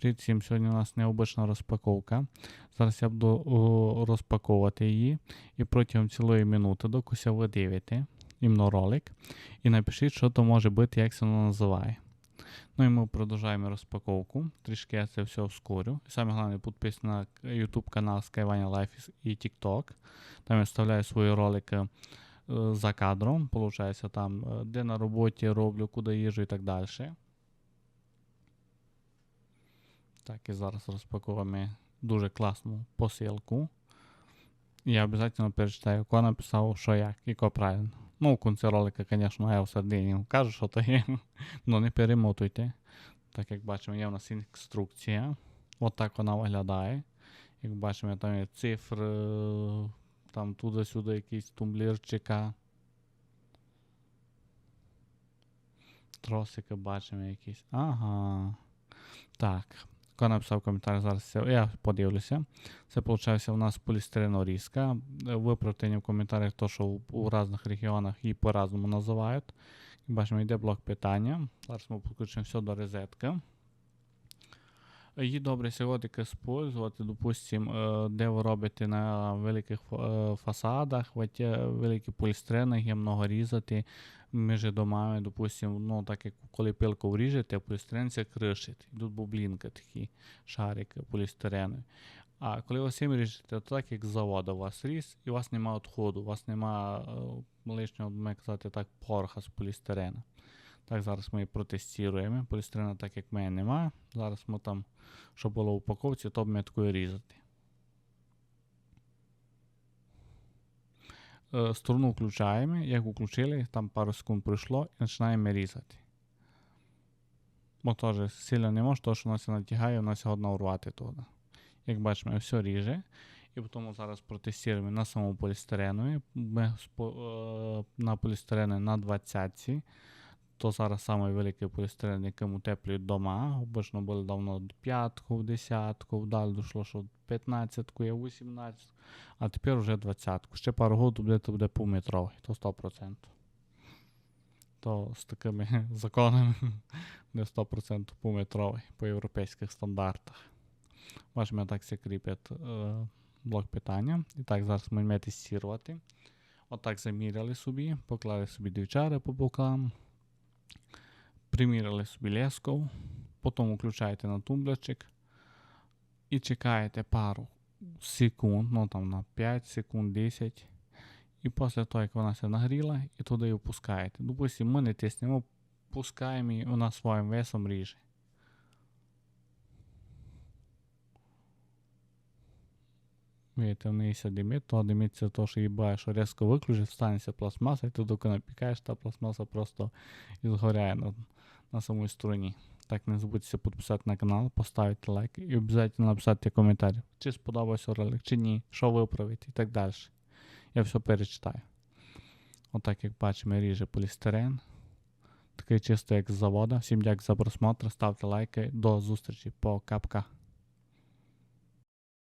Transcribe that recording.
Привіт всім. Сьогодні у нас необична розпаковка. Зараз я буду розпаковувати її і протягом цілої минути, доки ви дивите іменно ролик, і напишіть, що то може бути, як це воно називає. Ну і ми продовжуємо розпаковку. Трішки я це все ускорю. І саме головне, підписуйтесь на YouTube канал Skywanya Life і TikTok. Там я вставляю свої ролики е, за кадром, получається там, е, де на роботі роблю, куди їжджу і так далі. Так, і зараз розпакуємо дуже класну посилку. Я обов'язково перечитаю, хто написав, що як і ко правильно. Ну, в кінці ролика, звісно, я все день кажу, що то є. Ну не перемотуйте. Так як бачимо, є у нас інструкція. От так вона виглядає. Як бачимо, там є цифри, там туди-сюди якісь тумблірчика. Тросики бачимо якісь. Ага. Так. Хто написав коментар, зараз я подивлюся. Це виходить у нас полістиренорізка. Виправте в коментарях то, що у різних регіонах її по-разному називають. Бачимо, йде блок питання. Зараз ми підключимо все до розетки. Її добре сьогодні використовувати, допустимо, де ви робите на великих фасадах, великі полістрени, є много різати між домами, допустимо, ну так як коли пилку вріжете, полістирен це кришить. Тут бублінка такий шарик полістирену. А коли ви всім ріжете, то так як з заводу у вас різ, і у вас немає відходу, у вас немає лишнього, ми казати так, порха з полістирена. Так, зараз ми протестуємо. Полістирена, так як в мене немає. Зараз ми там, що було в упаковці, то ми такою різати. Е, струну включаємо. Як включили, там пару секунд пройшло і починаємо різати. Бо теж сильно не може, тому що нас натягає, у нас одна урвати туди. Як бачимо, все ріже. І потім зараз протестуємо на самому полістирену. Ми на полістирені на 20 то зараз самий великий полістирен, яким утеплюють дома. Обично були давно п'ятку, десятку, вдалі дійшло, що 15-ку є 18, а тепер вже 20-ку. Ще пару років буде, то буде півметровий, то 100%. То з такими законами буде 100% півметровий по європейських стандартах. Бачимо, так все е, блок питання. І так, зараз ми тестувати. Отак заміряли собі, поклали собі двічари по бокам примірили собі леску, потім включаєте на тумблерчик і чекаєте пару секунд, ну там на 5 секунд, 10. І після того, як вона все нагріла, і туди її опускаєте. Допустимо, ми не тиснемо, пускаємо і вона своїм весом ріже. Видите, в неї ся димить, то димиться то, що їбає, що різко виключить, встанеться пластмаса, і ти доки напікаєш, та пластмаса просто згоряє на, самой стороні. Так, не забудьте підписати на канал, поставити лайк і обов'язково написати коментар, чи сподобався ролик, чи ні, що виправити і так далі. Я все перечитаю. Отак, як бачимо, ріже полістирен. Такий чисто, як з завода. Всім дякую за просмотр, ставте лайки. До зустрічі по капка.